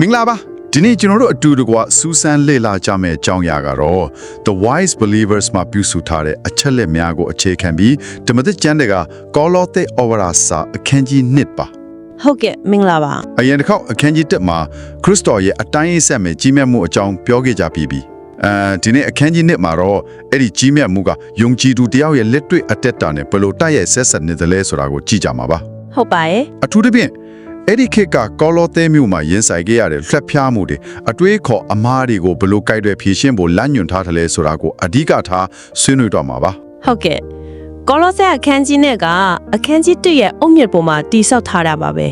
မင်္ဂလာပါဒီနေ့ကျွန်တော်တို့အတူတကွစူးစမ်းလေ့လာကြမယ့်အကြောင်းအရာကတော့ The Wise Believers မှာပြုစုထားတဲ့အချက်လက်များကိုအခြေခံပြီးဓမ္မသစ်ကျမ်းတွေကကောလောသဲဩဝါဒစာအခန်းကြီး1ပါဟုတ်ကဲ့မင်္ဂလာပါအရင်တစ်ခေါက်အခန်းကြီး1မှာခရစ်တော်ရဲ့အတိုင်းအဆက်မဲ့ကြီးမြတ်မှုအကြောင်းပြောခဲ့ကြပြီးပြီအဲဒီနေ့အခန်းကြီး1မှာတော့အဲ့ဒီကြီးမြတ်မှုကယုံကြည်သူတယောက်ရဲ့လက်တွေ့အတက်တာနဲ့ဘယ်လိုတိုက်ရိုက်ဆက်ဆက်နေသလဲဆိုတာကိုကြည့်ကြမှာပါဟုတ်ပါရဲ့အထူးသဖြင့် အဲ့ဒီခေတ်ကကောလောသဲမြို့မှာရင်ဆိုင်ခဲ့ရတဲ့လှက်ဖျားမှုတွေအတွေးခေါ်အမားတွေကိုဘယ်လိုကြိုက်တဲ့ဖြည့်ရှင်းဖို့လမ်းညွှန်ထားတယ်လဲဆိုတာကိုအဓိကထားဆွေးနွေးတော့မှာပါဟုတ်ကဲ့ကောလောဆဲအခန်းကြီးနဲ့ကအခန်းကြီး1ရဲ့အုတ်မြစ်ပေါ်မှာတိဆောက်ထားတာပါပဲ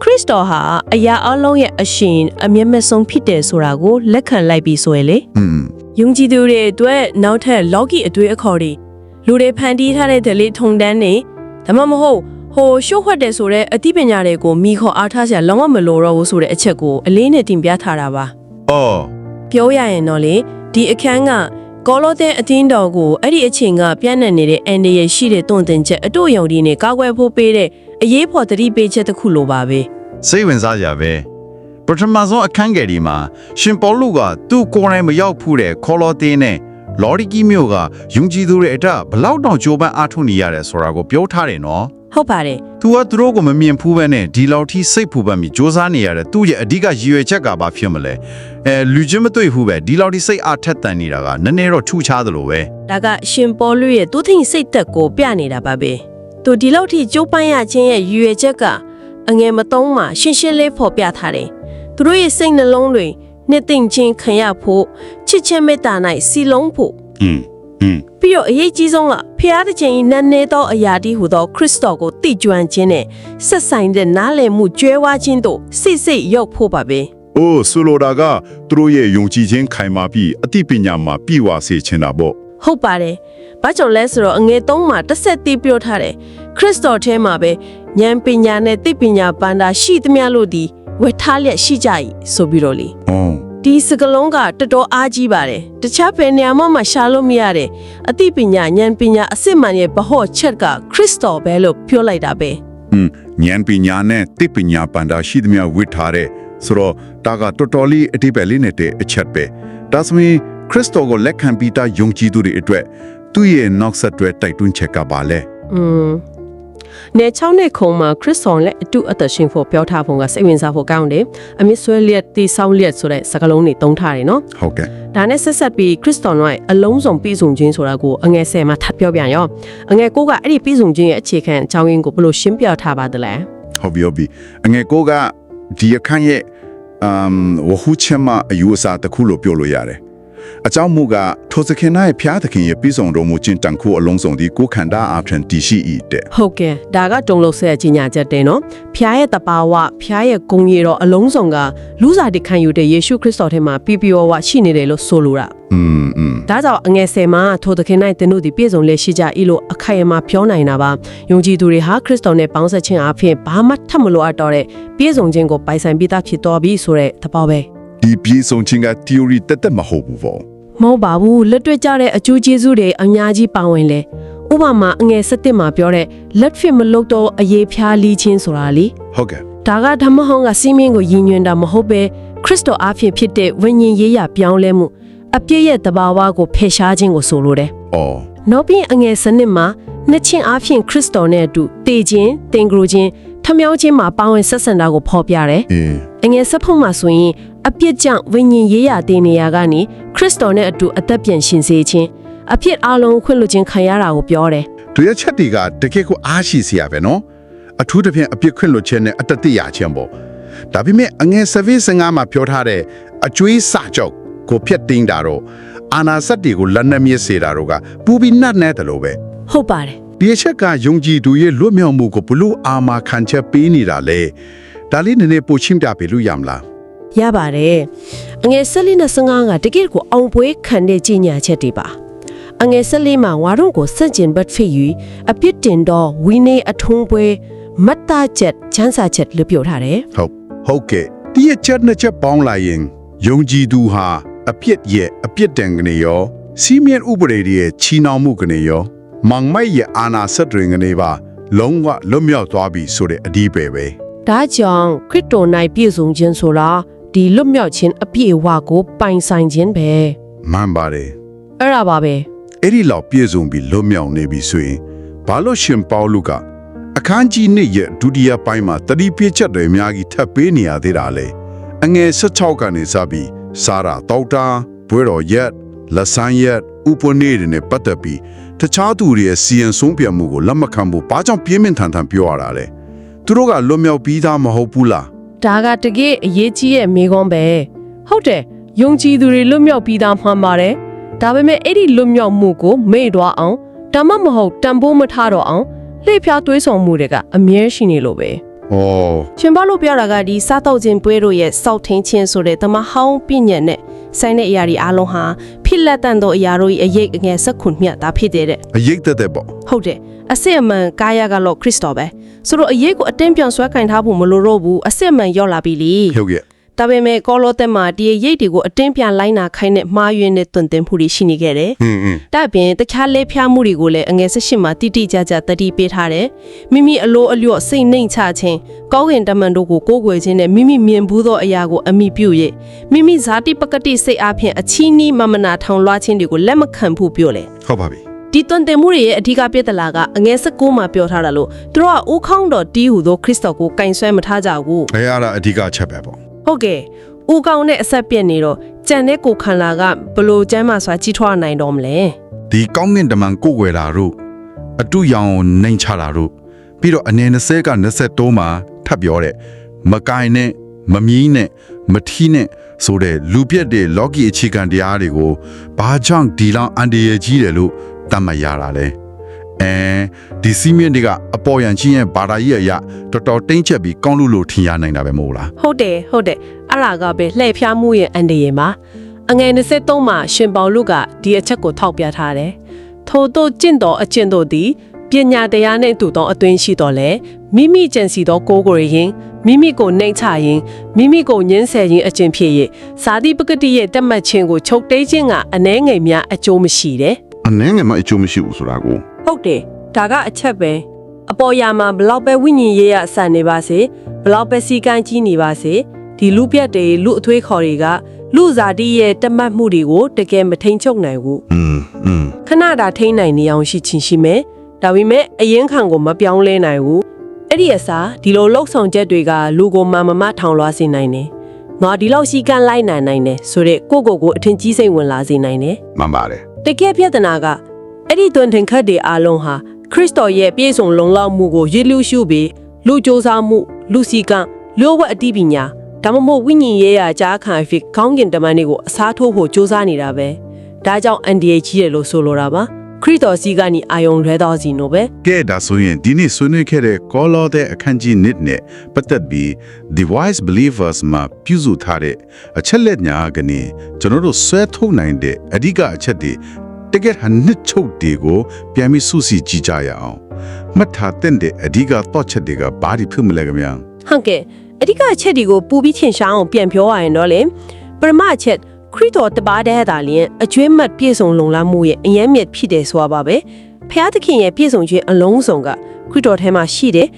ခရစ်တော်ဟာအရာအလုံးရဲ့အရှင်အမျက်မဆုံးဖြစ်တယ်ဆိုတာကိုလက်ခံလိုက်ပြီးဆိုရလေอืมယုံကြည်သူတွေအတွက်နောက်ထပ်လောကီအတွေ့အခေါ်တွေလူတွေဖန်တီးထားတဲ့ဒလိထုံတန်းနေဒါမှမဟုတ် ဟိုရှုပ်ခွက်တယ်ဆိုတဲ့အသိပညာတွေကိုမိခေါ်အားထားစရာလုံးဝမလိုတော့ဘူးဆိုတဲ့အချက်ကိုအလေးနဲ့တင်ပြထားတာပါအော်ပြောရရင်တော့လေဒီအခန်းကကောလောသဲအတင်းတော်ကိုအဲ့ဒီအချိန်ကပြန့်နှံ့နေတဲ့အန်ဒီရဲ့ရှိတဲ့တွန့်တင်ချက်အတို့ယုံဒီနဲ့ကာကွယ်ဖို့ပေးတဲ့အရေးဖော်တတိပေးချက်တစ်ခုလိုပါပဲစိတ်ဝင်စားကြပဲပထမဆုံးအခန်းငယ်ဒီမှာရှင်ပေါလုကသူ့ကိုယ်တိုင်မရောက်ဖူးတဲ့ခေါလောသေးနဲ့လော်ရီကီမျိုးကယုံကြည်သူတွေအထက်ဘလောက်တောင်ကြိုးပမ်းအားထုတ်နေရတယ်ဆိုတာကိုပြောထားတယ်နော် ဟုတ်ပါတယ် သူကသူတို့ကိုမမြင်ဖူးပဲနဲ့ဒီလောက်ထိစိတ်ဖူးပန်းပြီးစ조사နေရတဲ့သူ့ရဲ့အဓိကရည်ရွယ်ချက်ကဘာဖြစ်မလဲအဲလူချင်းမတွေ့ဘူးပဲဒီလောက်ထိစိတ်အားထက်သန်နေတာကနည်းနည်းတော့ထူးခြားသလိုပဲ ဒါကရှင်ပေါလုရဲ့သူထင်စိတ်သက်ကိုပြနေတာပါပဲသူဒီလောက်ထိကြိုးပမ်းရခြင်းရဲ့ရည်ရွယ်ချက်ကအငယ်မသုံးမှရှင်းရှင်းလေးဖော်ပြထားတယ်သူတို့ရဲ့စိတ်နှလုံးတွေနှစ်သိမ့်ချင်းခံရဖို့ချစ်ချင်းမေတ္တာ၌စီလုံးဖို့ อืมอืม ပြီးတော့အရေးကြီးဆုံးက ဖျားတဲ့ချိန်နန်းနေသောအရာတီဟူသောခရစ်တော်ကိုတည်ကျွမ်းခြင်းနဲ့ဆက်ဆိုင်တဲ့နားလည်မှုကျွဲဝါခြင်းတို့စိတ်စိတ်ရောက်ဖို့ပါပဲ။အိုးဆိုလိုတာကသူတို့ရဲ့ယုံကြည်ခြင်းခိုင်မာပြီးအသိပညာမှာပြည့်ဝစေချင်တာပေါ့ဟုတ်ပါတယ်။ဘာကြောင့်လဲဆိုတော့အငယ်သုံးမှာတစ်ဆက်တည်းပြောထားတယ်ခရစ်တော်ထဲမှာပဲဉာဏ်ပညာနဲ့သိပညာပန္နာရှိသမျှလို့ဒီဝတ်ထားလျက်ရှိကြ၏ဆိုပြီးတော့လေ။အော် ဒီစကလုံးကတော်တော်အားကြီးပါတယ်တခြားဘယ်နေရာမှမရှာလို့မရတဲ့အသိပညာဉာဏ်ပညာအစစ်မှန်ရဲ့ဘဟော့ချက်ကခရစ်တော်ပဲလို့ပြောလိုက်တာပဲ ။อืมဉာဏ်ပညာနဲ့သိပညာပန္တာရှိသမျှဝိထားတဲ့ဆိုတော့ဒါကတော်တော်လေးအတိပ္ပယ်လေးနဲ့တဲ့အချက်ပဲ။ဒါဆိုရင်ခရစ်တော်ကိုလက်ခံပြီးသားယုံကြည်သူတွေအတွက်သူ့ရဲ့နောက်ဆက်တွဲတိုက်တွန်းချက်ကပါလဲ อืม နေချောင်းနဲ့ခုံမှာခရစ်တော်နဲ့အတူအသက်ရှင်ဖို့ပြောထားပုံကစိတ်ဝင်စားဖို့ကောင်းတယ်အမြင့်ဆွဲလျက်တီဆောင်လျက်ဆိုတဲ့စကားလုံးတွေသုံးထားတယ်နော်။ဟုတ်ကဲ့ဒါနဲ့ဆက်ဆက်ပြီးခရစ်တော်ရဲ့အလုံးစုံပြည့်စုံခြင်းဆိုတာကိုအငယ်ဆယ်မှာထပ်ပြောပြန်ရောအငယ်ကိုကအဲ့ဒီပြည့်စုံခြင်းရဲ့အခြေခံအကြောင်းရင်းကိုဘယ်လိုရှင်းပြထားပါသလဲ။ဟုတ်ပြီဟုတ်ပြီ။အငယ်ကိုကဒီအခန်းရဲ့အမ်ဝဟုချမအယူအဆတစ်ခုလို့ပြောလို့ရတယ်။ အကြောင်းမူကထိုစခင်၌ဖျားသခင်ရဲ့ပြည်စုံတော်မူခြင်းတန်ခိုးအလုံးစုံဒီကိုခန္ဓာအဖန်တရှိ၏တဲ့ ဟုတ်ကဲ့ဒါကတုံလို့ဆဲကြီးညာချက်တင်နော်ဖျားရဲ့တပါဝဖျားရဲ့ဂုံရည်တော်အလုံးစုံကလူစားတခံယူတဲ့ယေရှုခရစ်တော်ထဲမှာပြပြဝဝရှိနေတယ်လို့ဆိုလိုတာ ။อืมอืม ဒါကြောင့်အငယ်ဆယ်မှာထိုသခင်၌တင်တို့ဒီပြည့်စုံလက်ရှိကြ၏လို့အခိုင်အမာပြောနိုင်တာပါယုံကြည်သူတွေဟာခရစ်တော်နဲ့ပေါင်းဆက်ခြင်းအပြင်ဘာမှထပ်မလိုအပ်တော့တဲ့ပြည့်စုံခြင်းကိုပိုင်ဆိုင်ပြီးသားဖြစ်တော်ပြီဆိုတဲ့သဘောပဲ ဒီပြည်စုံခြင်းက theory တက်တက်မဟုတ်ဘူးပေါ့မဟုတ်ပါဘူးလက်တွေ့ကြတဲ့အကျိုးကျေးဇူးတွေအများကြီးပါဝင်လေဥပမာအငယ်7မှာပြောတဲ့လက်ဖြစ်မလုပ်တော့အရေးဖျားလီးခြင်းဆိုတာလေဟုတ်ကဲ့ဒါကဓမ္မဟောင်းကစီးမင်းကိုရည်ညွှန်းတာမဟုတ်ပဲခရစ်တော်အားဖြင့်ဖြစ်တဲ့ဝိညာဉ်ရေးရပြောင်းလဲမှုအပြည့်ရဲ့တဘာဝကိုဖယ်ရှားခြင်းကိုဆိုလိုတယ်အော်နောက်ပြီးအငယ်စနစ်မှာနှစ်ချင်းအားဖြင့်ခရစ်တော်နဲ့အတူတည်ခြင်းတင်ကြိုခြင်းထမြောင်းခြင်းမှာပါဝင်ဆက်ဆံတာကိုဖော်ပြတယ်အေး။အငယ်ဆက်ဖို့မှာဆိုရင် အပြစ်ကြောင့်ဝိညာဉ်ရေးရာတင်နေရာကနေခရစ်တော်နဲ့အတူအသက်ပြန်ရှင်စေခြင်းအဖြစ်အလုံးခွင့်လွှတ်ခြင်းခံရတာကိုပြောတယ်သူရဲ့ချက်တွေကတကယ်ကိုအားရှိစရာပဲနော်အထူးသဖြင့်အပြစ်ခွင့်လွှတ်ခြင်းနဲ့အတ္တတိယခြင်းပေါ့ဒါပေမဲ့အငယ် service ငါမှာပြောထားတဲ့အကျွေးစကြောက်ကိုဖျက်တင်းတာတော့အာနာစက်တွေကိုလက်နက်မြစ်စေတာတော့ကပူပြီးနတ်နဲ့တယ်လို့ပဲ။ဟုတ်ပါတယ်ဒီအချက်ကယုံကြည်သူရဲ့လွတ်မြောက်မှုကိုဘလို့အာမခံချက်ပေးနေတာလေဒါလေးနည်းနည်းပိုချင်းပြပေးလို့ရမလား။ ရပါတယ်။အငယ်ဆက်လေးနဲ့စငါးကတကယ့်ကိုအောင်ပွဲခံတဲ့ကြီးညာချက်တွေပါ။အငယ်ဆက်လေးမှာဝါရုံကိုစန့်ကျင်ဘတ်ဖြစ်ယူအပြစ်တင်တော့ဝိနေအထုံးပွဲမတ်တာချက်ချမ်းစာချက်လို့ပြောထားတယ်။ဟုတ်ဟုတ်ကဲ့ဒီအချက်နှစ်ချက်ပေါင်းလိုက်ရင်ယုံကြည်သူဟာအပြစ်ရဲ့အပြစ်တန်ကနေရောစီမင်းဥပဒေရဲ့ချီနှောင်မှုကနေရောမောင်မိုက်ရဲ့အာနာဆက်တွေကနေပါလုံးဝလွတ်မြောက်သွားပြီဆိုတဲ့အဒီပဲပဲဒါကြောင့်ခရစ်တော်၌ပြည့်စုံခြင်းဆိုတာ ဒီလွတ်မြောက်ခြင်းအပြည့်အဝကိုပိုင်ဆိုင်ခြင်းပဲမှန်ပါတယ်အဲ့ဒါပါပဲအဲ့ဒီလောက်ပြည့်စုံပြီးလွတ်မြောက်နေပြီဆိုရင်ဘာလို့ရှင်ပေါလုကအခန်းကြီးနှစ်ရဲ့ဒုတိယပိုင်းမှာတတိပြည့်ချက်တွေအများကြီးထပ်ပေးနေရသေးတာလေအငယ်16ကနေစပြီးစာရာတောက်တာဘွဲတော်ရက်လက်ဆန်းရက်ဥပနေတွေနဲ့ပတ်သက်ပြီးတခြားသူတွေရဲ့စီရင်ဆုံးပြတ်မှုကိုလက်မခံဖို့ဘာကြောင့်ပြင်းပြင်းထန်ထန်ပြောရတာလဲသူတို့ကလွတ်မြောက်ပြီးသားမဟုတ်ဘူးလား ဒါကတကယ်အရေးကြီးရဲ့မိကွန်းပဲဟုတ်တယ်ယုံကြည်သူတွေလွတ်မြောက်ပြီးသားမှန်ပါတယ်ဒါပေမဲ့အဲ့ဒီလွတ်မြောက်မှုကိုမေ့သွားအောင်ဒါမှမဟုတ်တန်ဖိုးမထားတော့အောင်လှည့်ဖျားသွေးဆောင်မှုတွေကအမြဲရှိနေလို့ပဲဩရှင်ဘာလို့ပြောတာကဒီစားတော့ခြင်းပွဲတို့ရဲ့စောက်ထင်းခြင်းဆိုတဲ့တမဟောင်းပြည့်ညက်နဲ့ဆိုင်တဲ့အရာတွေအားလုံးဟာဖိလက်တန်သောအရာတို့ရဲ့အရေးအငယ်စက်ခွန်မြတ်တာဖြစ်တဲ့တဲ့အရေးသက်သက်ပေါ့ဟုတ်တယ်အစစ်အမှန်ကာယကတော့ခရစ်တော်ပဲ ဆိုတော့အရေးကိုအတင်းပြန်ဆွဲကင်ထားဖို့မလိုတော့ဘူးအစစ်အမှန်ရောက်လာပြီလေဟုတ်ကဲ့ဒါပေမဲ့ကောလောသက်မှာဒီရိတ်တွေကိုအတင်းပြန်လိုက်နာခိုင်းတဲ့မှားယွင်းတဲ့တွင်တင်မှုတွေရှိနေခဲ့တယ်ဟင်းဟင်း။ဒါ့အပြင်တခြားလဲဖျားမှုတွေကိုလည်းအငယ်၁၈မှာတိတိကျကျတတိပေးထားတယ်။မိမိအလိုအလျော့စိတ်နှိမ်ချခြင်းကောင်းကင်တမန်တို့ကိုကိုးကွယ်ခြင်းနဲ့မိမိမြင်ဘူးသောအရာကိုအမိပြု၍မိမိဇာတိပကတိစိတ်အားဖြင့်အချီးနီးမမနာထောင်လွှားခြင်းတွေကိုလက်မခံဖို့ပြောလေဟုတ်ပါပြီ ဒီတွင်တင်မှုတွေရဲ့အဓိကပြဿနာကအငယ်၁၉မှာပြောထားတာလို့သူတို့ကအိုးခေါင်းတော်တီးဟူသောခရစ်တော်ကိုကင်ဆွဲမထားကြဘူးအဲအဲ့ဒါအဓိကချက်ပဲပေါ့ဟုတ်ကဲ့ဦးကောင်းနဲ့အဆက်ပြက်နေတော့ကြံတဲ့ကိုခန္ဓာကဘလို့ကျမ်းမာစွာကြီးထွားနိုင်တော့မလဲဒီကောင်းကင်တမန်ကိုယ်ွယ်တာတို့အတူရောင်နှိမ်ချတာတို့ပြီးတော့အနေ20က23မှာထပ်ပြောတဲ့မကိုင်နဲ့မမီးနဲ့မထီးနဲ့ဆိုတဲ့လူပြက်တဲ့လော်ကီအခြေခံတရားတွေကိုဘာကြောင့်ဒီလောက်အန်ဒီရကြီးတယ်လို့ တတ်မှတ်ရတာလဲအဲဒီစီမင်းတွေကအပေါ်ယံချင်းရဲ့ဘာသာရေးအရာတော်တော်တင်းချက်ပြီးကောင်းလို့လို့ထင်ရနိုင်တာပဲမဟုတ်လားဟုတ်တယ်ဟုတ်တယ်အဲ့ဒါကပဲလှည့်ဖျားမှုရဲ့အန်တရယ်မှာအငယ်23မှာရှင်ပေါလုကဒီအချက်ကိုထောက်ပြထားတယ်ထို့သောကျင့်တော်အကျင့်တို့သည်ပညာတရားနှင့်တူသောအသွင်ရှိတော်လဲမိမိကြံစီသောကိုယ်ကိုယ်ရင်မိမိကိုနှိမ်ချရင်မိမိကိုညှင်းဆဲခြင်းအကျင့်ဖြစ်၍ဇာတိပကတိရဲ့တက်မှတ်ခြင်းကိုချုပ်တိတ်ခြင်းကအနှဲငယ်များအကျိုးမရှိတယ် အနည်းငယ်မှအကျိုးမရှိဘူးဆိုတာကို ဟုတ်တယ်ဒါကအချက်ပဲအပေါ်ယာမှာဘလောက်ပဲဝိညာဉ်ရေးရဆန်နေပါစေဘလောက်ပဲစီကန်းကြီးနေပါစေဒီလူပြတ်တွေလူအသွေးခေါ်တွေကလူဇာတိရဲ့တတ်မှတ်မှုတွေကိုတကယ်မထိန်ချုပ်နိုင်ဘူး อืมอืม ခဏတာထိန်နိုင်နေအောင်ရှိချင်းရှိမယ်ဒါပေမဲ့အရင်ခံကိုမပြောင်းလဲနိုင်ဘူးအဲ့ဒီအစားဒီလိုလှုပ်ဆောင်ချက်တွေကလူကိုမမမထောင်လွှားစေနိုင်တယ်ငါဒီလောက်စီကန်းလိုက်နိုင်နိုင်တယ်ဆိုတော့ကိုယ့်ကိုယ်ကိုအထင်ကြီးစိတ်ဝင်လာစေနိုင်တယ် မှန်ပါတယ် တကယ်ပြဿနာကအဲ့ဒီတွင်ထင်ခတ်တွေအလုံးဟာခရစ်တော်ရဲ့ပြည့်စုံလုံလောက်မှုကိုရည်လူရှုပြီးလူစ조사မှုလူစီကံလူဝတ်အတိပညာဒါမှမဟုတ်ဝိညာဉ်ရေးရာကြားခံဖြစ်ခေါင်းကင်တမန်တွေကိုအစားထိုးဖို့စ조사နေတာပဲဒါကြောင့်အန်ဒီယေကြီးတယ်လို့ဆိုလိုတာပါ ခရစ်တော်စီကနေအာယုံလွဲတော်စီနိုပဲကဲဒါဆိုရင်ဒီနေ့ဆွေးနွေးခဲ့တဲ့ကောလောတဲ့အခန်းကြီး1နဲ့ပတ်သက်ပြီး The Wise Believers မှာပြုစုထားတဲ့အချက်လက်ညာကနေကျွန်တော်တို့ဆွဲထုတ်နိုင်တဲ့အဓိကအချက်တွေတကယ်ဟန်နှစ်ချုပ်တွေကိုပြန်ပြီးစုစည်းကြည့်ကြရအောင်မှတ်ထားတဲ့အဓိကတော့ချက်တွေကဘာတွေဖြစ်မလဲခင်ဗျာဟုတ်ကဲ့အဓိကအချက်တွေကိုပူပြီးထင်ရှားအောင်ပြန်ပြောရရင်တော့လေပရမအချက် ခရစ်တော်တပါးတဲ့တာလျင်အကျွေးမှတ်ပြည့်စုံလုံလောက်မှုရဲ့အယမ်းမြတ်ဖြစ်တယ်ဆိုတာပါပဲဖျားသခင်ရဲ့ပြည့်စုံခြင်းအလုံးစုံကခရစ်တော်ထဲမှာရှိတယ်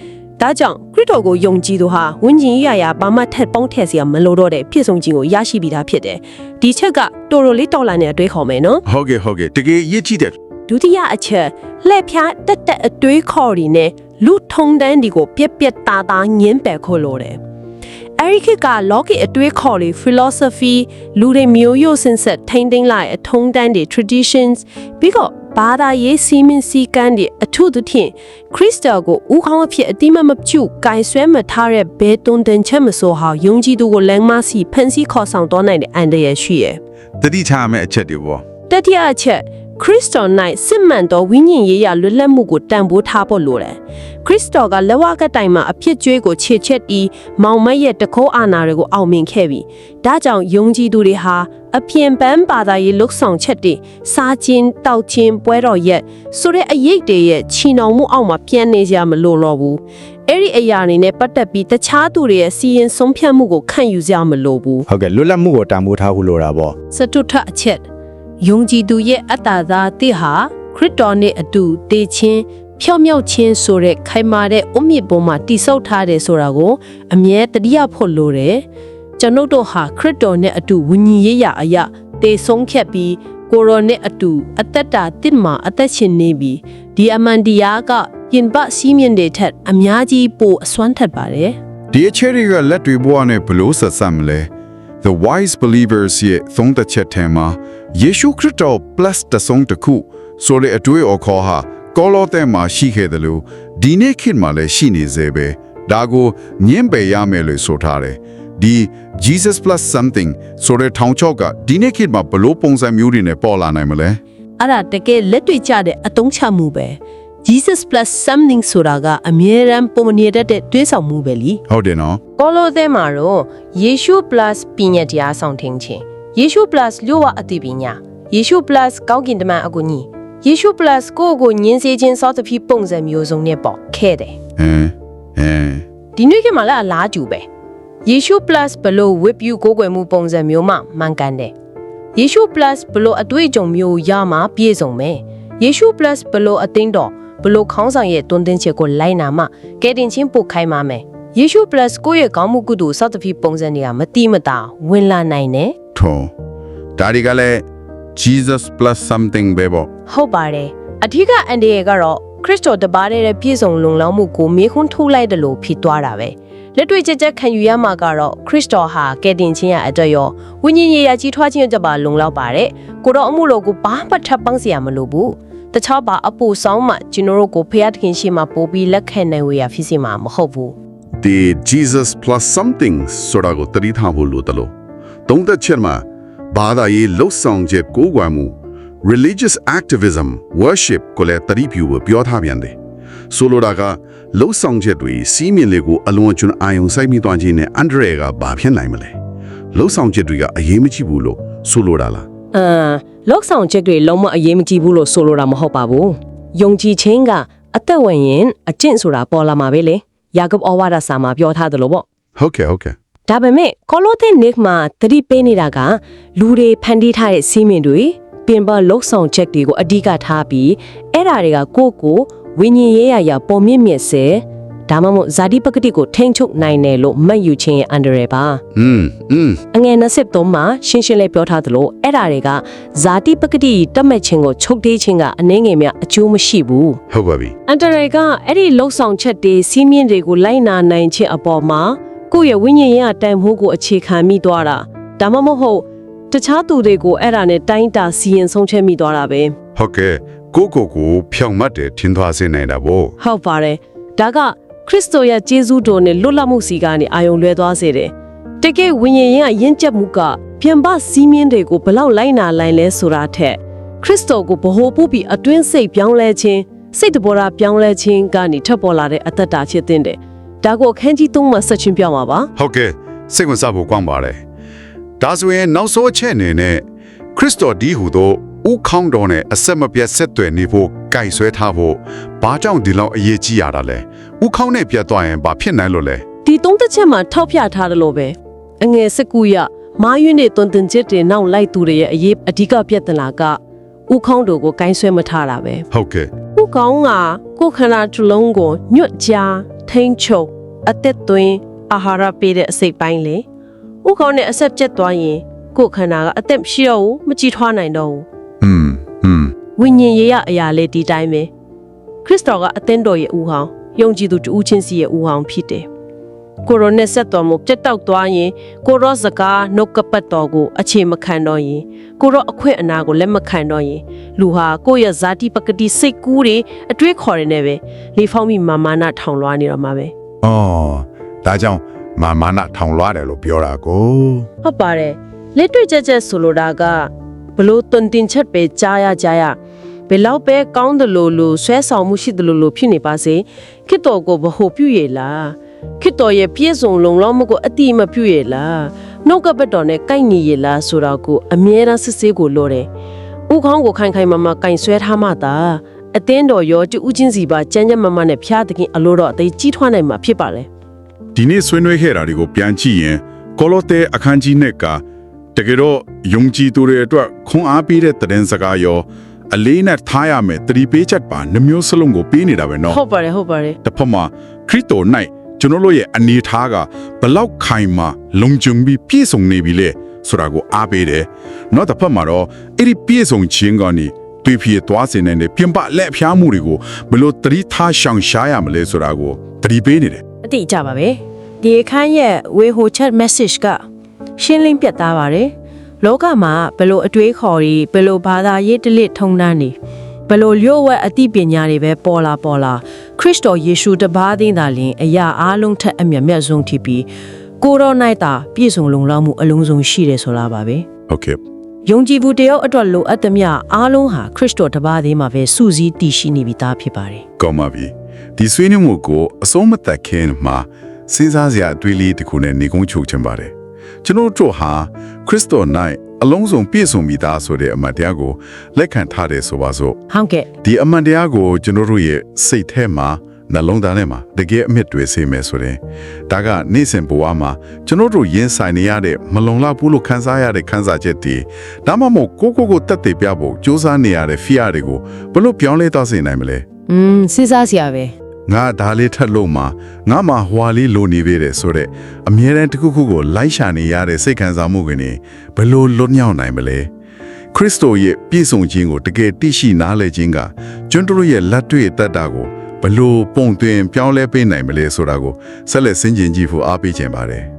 ဒါကြောင့်ခရစ်တော်ကိုယုံကြည်သူဟာဝိညာဉ်ရေးရာရာဘာမှထက်ပေါင်းထက်စရာမလိုတော့တဲ့ပြည့်စုံခြင်းကိုရရှိပြီးသားဖြစ်တယ်ဒီချက်ကတော်တော်လေးတော်လာနေအတွေးခေါ်မယ်နော်ဟုတ်ကဲ့ဟုတ်ကဲ့တကယ်ရည်ကြည့်တဲ့ဒုတိယအချက်လှည့်ဖျားတက်တက်အတွေးခေါ်တွေနဲ့လူထုံတန်းဒီကိုပြက်ပြက်သားသားညင်းပယ်ခို့လို့တယ်။ အဲဒီခေတ်ကလောကီအတွေးခေါ်တွေ philosophy လူတွေမျိုးရိုးစင်ဆက်ထိမ့်သိမ်းလိုက်အထုံတန်းတွေ traditions ပြီးတော့ဘာသာရေးစီမင်းစည်းကမ်းတွေအထုသဖြင့်ခရစ်တော်ကိုဥခေါင်းအဖြစ်အတိမမပြုကင်ဆွဲမထားတဲ့ဘဲတွန်တန်ချက်မဆိုဟာယုံကြည်သူကိုလမ်းမစီဖန်ဆီးခေါ်ဆောင်တော့နိုင်တဲ့အန်တရရှိရဲ့တတိထားမယ့်အချက်တွေပေါ့တတိယအချက် ခရစ်တော်၌စစ်မှန်သောဝိညာဉ်ရေးရာလွတ်လပ်မှုကိုတန်ဖိုးထားဖို့လိုတယ်။ခရစ်တော်ကလက်ဝါးကတိုင်မှာအဖြစ်ကျွေးကိုခြေချက်ပြီးမောင်မက်ရဲ့တခိုးအာဏာတွေကိုအောင်မြင်ခဲ့ပြီ။ဒါကြောင့်ယုံကြည်သူတွေဟာအပြင်ပန်းပါသာရေးလှုပ်ဆောင်ချက်တွေစားခြင်းတောက်ခြင်းပွဲတော်ရက်ဆိုတဲ့အရေးတွေရဲ့ချီနှောင်မှုအောက်မှာပြန်နေကြမလို့တော့ဘူး။အဲ့ဒီအရာတွေနဲ့ပတ်သက်ပြီးတခြားသူတွေရဲ့စီရင်ဆုံးဖြတ်မှုကိုခံယူကြမလို့ဘူး။ဟုတ်ကဲ့လွတ်လပ်မှုကိုတန်ဖိုးထားဖို့လိုတာပေါ့စတုထအချက် ယုံကြည်သူရဲ့အတ္တသာတိဟာခရစ်တော်နဲ့အတူတည်ခြင်းဖြောင့်မြောက်ခြင်းဆိုတဲ့ခိုင်မာတဲ့အုတ်မြစ်ပေါ်မှာတိဆောက်ထားတယ်ဆိုတာကိုအမြဲတတိယဖို့လိုတယ်ခကျွန်ုပ်တို့ဟာခရစ်တော်နဲ့အတူဝိညာဉ်ရေးရာအရာတေဆုံးဖြတ်ပြီးကိုရောနဲ့အတူအသက်တာတစ်မှာအသက်ရှင်နေပြီးဒီအမှန်တရားကပြင်ပစီးမြင်တဲ့ထက်အများကြီးပိုအစွမ်းထက်ပါတယ်ဒီအချက်တွေကလက်တွေဘဝနဲ့ဘလို့ဆက်ဆံမလဲ The Wise Believers ရဲ့သုံးသက်ချက်ထဲမှာယေရှုခရစ်တော် plus တဆုံးတစ်ခုဆိုတဲ့အတွေ့အခေါ်ဟာကောလောသဲမှာရှိခဲ့တယ်လို့ဒီနေ့ခေတ်မှာလည်းရှိနေသေးပဲဒါကိုညှင်းပယ်ရမယ်လို့ဆိုထားတယ်ဒီ Jesus plus something ဆိုတဲ့ထောင်ချောက်ကဒီနေ့ခေတ်မှာဘလို့ပုံစံမျိုးတွေနဲ့ပေါ်လာနိုင်မလဲအဲ့ဒါတကယ်လက်တွေ့ကျတဲ့အတုံးချမှုပဲ Jesus plus something ဆိုတာကအမြဲတမ်းပုံမနေတတ်တဲ့တွေးဆောင်မှုပဲလीဟုတ်တယ်နော်ကောလိုသဲမှာတော့ယေရှု plus ပညာတရားဆောင်ထင်းခြင်းယေရှု plus လျှို့ဝအသိပညာယေရှု plus ကောင်းကင်တမန်အကူညီယေရှု plus ကိုယ့်ကိုညင်းစေခြင်းစောသဖြင့်ပုံစံမျိုးစုံနဲ့ပေါ့ခဲ့တယ်အင်းအင်းဒီနေ့ကမှလည်းအလားတူပဲယေရှု plus ဘလို့ဝစ်ပြူကိုးကွယ်မှုပုံစံမျိုးမှမှန်ကန်တယ်ယေရှု plus ဘလို့အတွေ့အကြုံမျိုးရမှာပြည့်စုံမယ်ယေရှု plus ဘလို့အသင်းတော် ဘလို့ခေါင်းဆောင်ရဲ့တွန်းတင်ချက်ကိုလိုက်နာမှကဲတင်ချင်းပို့ခိုင်းပါမယ်ယေရှု plus ကိုယ့်ရဲ့ကောင်းမှုကုသိုလ်စောသဖြင့်ပုံစံတွေကမတိမတာဝင်လာနိုင်တယ်ထောဒါတွေကလည်း Jesus plus something ပဲပေါ့ဟုတ်ပါတယ်အထူးကအန်ဒီရဲ့ကတော့ခရစ်တော်တပါးတည်းရဲ့ပြည့်စုံလုံလောက်မှုကိုမေခွန်းထုတ်လိုက်တယ်လို့ဖြစ်သွားတာပဲလက်တွေ့ချက်ချက်ခံယူရမှာကတော့ခရစ်တော်ဟာကယ်တင်ခြင်းရအတွက်ရောဝိညာဉ်ရေးရကြီးထွားခြင်းအတွက်ပါလုံလောက်ပါတယ်ကိုတော့အမှုလို့ကိုဘာမှထပ်ပန်းစရာမလိုဘူး တခြားပါအပူဆောင်မှကျွန်တော်တို့ကိုဖျားသခင်ရှိမှပို့ပြီးလက်ခံနိုင်ဝေရဖြစ်စီမှာမဟုတ်ဘူးဒီ Jesus plus something ဆိုတာကိုတတိထားဖို့လိုတယ်လို့သုံးသက်ချက်မှာဘာသာရေးလှုပ်ဆောင်ချက်ကိုးကွယ်မှု religious activism worship ကိုလည်းတတိပြုဖို့ပြောထားပြန်တယ်ဆိုလိုတာကလှုပ်ဆောင်ချက်တွေစီးမြင်လေးကိုအလွန်အကျွန်းအာယုံစိုက်မိသွားခြင်းနဲ့အန်ဒရယ်ကဘာဖြစ်နိုင်မလဲလှုပ်ဆောင်ချက်တွေကအရေးမကြီးဘူးလို့ဆိုလိုတာလားအမ် လောက်ဆောင်ချက်တွေလုံးဝအရေးမကြီးဘူးလို့ဆိုလိုတာမဟုတ်ပါဘူး။ယုံကြည်ခြင်းကအသက်ဝင်ရင်အကျင့်ဆိုတာပေါ်လာမှာပဲလေ။ယာကုပ်ဩဝါဒစာမှာပြောထားသလိုပေါ့ဟုတ်ကဲ့ဟုတ်ကဲ့။ဒါပေမဲ့ကောလောသဲနစ်မှာသတိပေးနေတာကလူတွေဖန်တီးထားတဲ့စီးမင်တွေပြင်ပလောက်ဆောင်ချက်တွေကိုအဓိကထားပြီးအဲ့ဓာတွေကကိုယ့်ကိုဝိညာဉ်ရေးရာရာပေါ်မြင့်မြတ်စေ ဒါမှမဟုတ်ဇာတိပကတိကိုထိန်းချုပ်နိုင်တယ်လို့မှတ်ယူခြင်းရဲ့အန္တရာယ်ပါ อืมอืม အငယ်23မှာရှင်းရှင်းလေးပြောထားသလိုအဲ့ဓာတွေကဇာတိပကတိတတ်မဲ့ခြင်းကိုချုပ်တေးခြင်းကအနှင်းငယ်များအကျိုးမရှိဘူး ဟုတ်ပါပြီ အန်တရယ်ကအဲ့ဒီလှုပ်ဆောင်ချက်တွေစီးမြင့်တွေကိုလိုက်နာနိုင်ခြင်းအပေါ်မှာကိုယ့်ရဲ့ဝိညာဉ်ရေးအတိုင်မှုကိုအခြေခံမိသွားတာဒါမှမဟုတ်တခြားသူတွေကိုအဲ့ဒါနဲ့တိုင်းတာစီရင်ဆုံးဖြတ်မိသွားတာပဲ ဟုတ်ကဲ့ကိုကိုကိုဖြောင်မှတ်တယ်ထင်သွားစေနိုင်တာဗော ဟုတ်ပါတယ်ဒါက ခရစ်တော်ရဲ့ဂျေဇုတော်နဲ့လွတ်လပ်မှုစီကနေအာယုံလွဲသွားစေတယ်တကယ်ဝိညာဉ်ရေးအရင်ကျက်မှုကပြန်ပစီးမြင့်တွေကိုဘလောက်လိုက်နာလိုက်လဲဆိုတာထက်ခရစ်တော်ကိုဗဟိုပို့ပြီးအတွင်းစိတ်ပြောင်းလဲခြင်းစိတ်တဘောထားပြောင်းလဲခြင်းကနေထပ်ပေါ်လာတဲ့အသက်တာဖြစ်တဲ့တယ်ဒါကိုအခန်းကြီး3မှာဆက်ချင်းပြမှာပါဟုတ်ကဲ့စိတ်ဝင်စားဖို့ကောင်းပါတယ်ဒါဆိုရင်နောက်ဆုံးအချက်အနေနဲ့ခရစ်တော်ဒီဟူသော ဥခေါင်းတော်နဲ့အဆက်မပြတ်ဆက်သွယ်နေဖို့ကြိုက်ဆွဲထားဖို့ဘာကြောင့်ဒီလောက်အရေးကြီးရတာလဲဥခေါင်းနဲ့ပြတ်သွားရင်ဘာဖြစ်နိုင်လို့လဲဒီသုံးတစ်ချက်မှာထောက်ပြထားတယ်လို့ပဲအငယ်စကူရမာယွန်းနဲ့တွန်တင်ချက်တွေနောက်လိုက်သူတွေရဲ့အရေးအဓိကပြဿနာကဥခေါင်းတို့ကိုကိုင်းဆွဲမထားတာပဲဟုတ်ကဲ့ဥကောင်းကကိုယ်ခန္ဓာတစ်လုံးကိုညွတ်ကြားထိမ့်ချုပ်အသက်သွင်းအာဟာရပေးတဲ့အစိတ်ပိုင်းလေဥကောင်းနဲ့အဆက်ပြတ်သွားရင်ကိုယ်ခန္ဓာကအသက်မရှိတော့ဘူးမကြည်ထွားနိုင်တော့ဘူး ဟွန်းဝိညာဉ်ရေးရအရာလဲဒီတိုင်းပဲခရစ်တော်ကအသင်းတော်ရဲ့ဦးဟောင်းယုံကြည်သူတူးချင်းစီရဲ့ဦးဟောင်းဖြစ်တယ်ကိုရိုနဲ့ဆက်တော်မူပြတ်တောက်သွားရင်ကိုရော့စကားနှုတ်ကပတ်တော်ကိုအခြေမခံတော့ရင်ကိုရော့အခွင့်အနာကိုလက်မခံတော့ရင်လူဟာကိုယ့်ရဲ့ဇာတိပကတိစိတ်ကူးတွေအတွေးခေါ်နေတယ်ပဲလေဖောင်းမိမာမာနထောင်လွှားနေတော့မှာပဲ။အော်ဒါကြောင့်မာမာနထောင်လွှားတယ်လို့ပြောတာကိုဟုတ်ပါတယ်လက်တွေ့ကြကြဆိုလိုတာက ဘလို့တွင်တင်ချက်ပဲကြားရကြားရဘယ်လောက်ပဲကောင်းတယ်လို့လို့ဆွဲဆောင်မှုရှိတယ်လို့လို့ဖြစ်နေပါစေခစ်တော်ကိုဘဟုပြုရလားခစ်တော်ရဲ့ပြည့်စုံလုံလောက်မှုကိုအတိမပြုရလားနှုတ်ကပတ်တော်နဲ့ကိုက်ညီရလားဆိုတာကိုအမြဲတမ်းစစ်ဆေးကိုလိုတယ်ဥခေါင်းကိုခိုင်ခိုင်မာမာကင်ဆွဲထားမှသာအသင်းတော်ရောတူးချင်းစီပါကြမ်းကြမ်းမမနဲ့ဖျားသခင်အလိုတော်အသေးကြီးထွားနိုင်မှာဖြစ်ပါလေဒီနေ့ဆွေးနွေးခဲ့တာတွေကိုပြန်ကြည့်ရင်ကောလောသဲအခန်းကြီးနဲ့က တကယ်တော့ယုံကြည်သူတွေအတွက်ခွန်အားပေးတဲ့သတင်းစကားရောအလေးနဲ့ထားရမယ်သတိပေးချက်ပါနှမျိုးစလုံးကိုပေးနေတာပဲနော်ဟုတ်ပါတယ်ဟုတ်ပါတယ်တစ်ဖက်မှာခရစ်တော်၌ကျွန်တော်တို့ရဲ့အနေထားကဘလောက်ခိုင်မာလုံခြုံပြီးပြည့်စုံနေပြီလဲဆိုတာကိုအားပေးတယ်။နောက်တစ်ဖက်မှာတော့အဲ့ဒီပြည့်စုံခြင်းကနေတွေးပြေသွားစေနိုင်တဲ့ပြင်ပလက်ဖျားမှုတွေကိုဘလို့သတိထားရှောင်ရှားရမလဲဆိုတာကိုသတိပေးနေတယ်။အတိအကျပါပဲ။ဒီအခန်းရဲ့ဝေဟိုချက် message က ရှင်းလင်းပြတ်သားပါတယ်လောကမှာဘယ်လိုအတွေးခေါ်တွေဘယ်လိုဘာသာရေးတလစ်ထုံနှန်းနေဘယ်လိုလျှို့ဝှက်အသိပညာတွေပဲပေါ်လာပေါ်လာခရစ်တော်ယေရှုတပါးသိသာလင်အရာအားလုံးထက်အမြတ်မြတ်ဆုံးဖြစ်ပြီးကိုရော၌သာပြည့်စုံလုံလောက်မှုအလုံးစုံရှိတယ်ဆိုလားပါပဲ။ဟုတ်ကဲ့ယုံကြည်မှုတယောက်အတွက်လိုအပ်သမျှအားလုံးဟာခရစ်တော်တပါးသေးမှာပဲစုစည်းတည်ရှိနေပြီးသားဖြစ်ပါတယ်ကောင်းပါပြီ။ဒီဆွေးနွေးမှုကိုအဆုံးမသတ်ခင်မှာစဉ်းစားစရာအတွေးလေးတစ်ခုနဲ့နေကုန်းချုပ်ချင်ပါတယ်။ ကျွန်တော်တို့ဟာခရစ်တော်၌အလုံးစုံပြည့်စုံမိသားဆိုတဲ့အမှတ်တရားကိုလက်ခံထားတယ်ဆိုပါစို့ဟုတ်ကဲ့ဒီအမှန်တရားကိုကျွန်တော်တို့ရဲ့စိတ်ထဲမှာနှလုံးသားထဲမှာတကယ်အမြင့်တွေစေမယ်ဆိုရင်ဒါကနေ့စဉ်ဘဝမှာကျွန်တော်တို့ရင်ဆိုင်နေရတဲ့မလုံလောက်ဘူးလို့ခံစားရတဲ့ခံစားချက်တွေဒါမှမဟုတ်ကိုယ့်ကိုယ်ကိုတက်တည်ပြဖို့စူးစမ်းနေရတဲ့ fear တွေကိုဘလို့ပြောင်းလဲသွားစေနိုင်မလဲอืมစဉ်းစားစရာပဲ ငါဒါလေးထက်လို့မှာငါမှဟွာလေးလိုနေပေတယ်ဆိုတော့အမြဲတမ်းတစ်ခုခုကိုလိုက်ရှာနေရတဲ့စိတ်ခံစားမှုကနေဘလို့လွတ်မြောက်နိုင်မလဲခရစ်တော်ရဲ့ပြည့်စုံခြင်းကိုတကယ်သိရှိနားလည်ခြင်းကကျွန်တော်တို့ရဲ့လက်တွေ့တတ်တာကိုဘလို့ပုံသွင်းပြောင်းလဲပေးနိုင်မလဲဆိုတာကိုဆက်လက်ဆင်ခြင်ကြည့်ဖို့အားပေးခြင်းပါတယ်